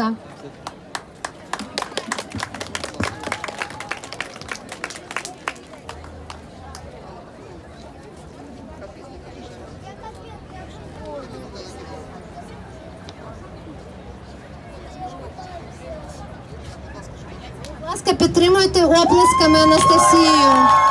ласка. Будь ласка, підтримуйте оплесками Анастасію.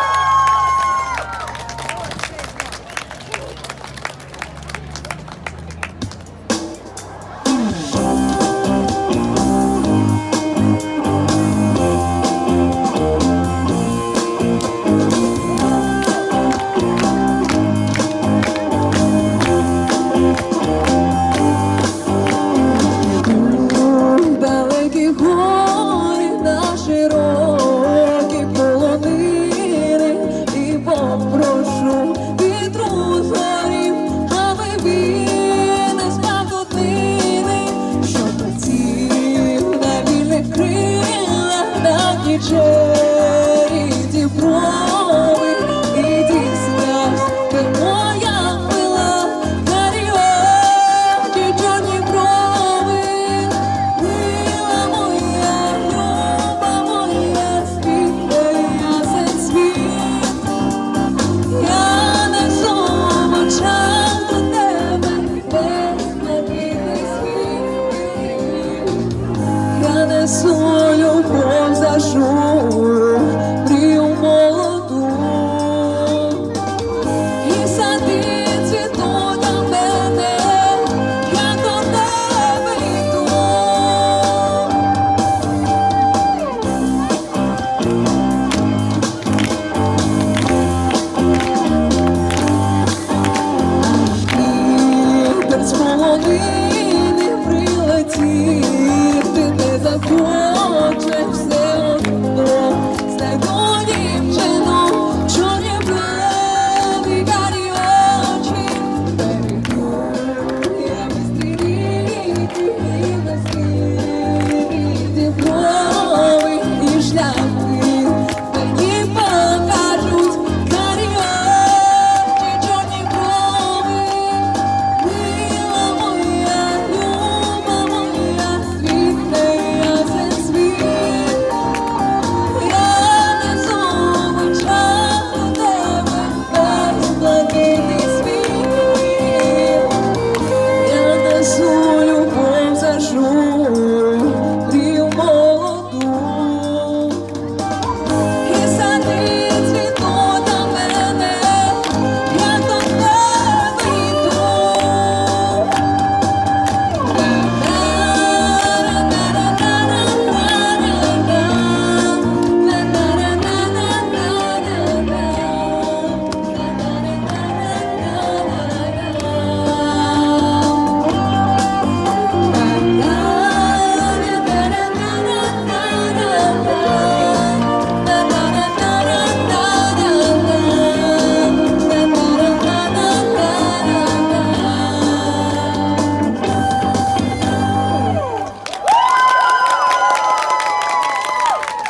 change.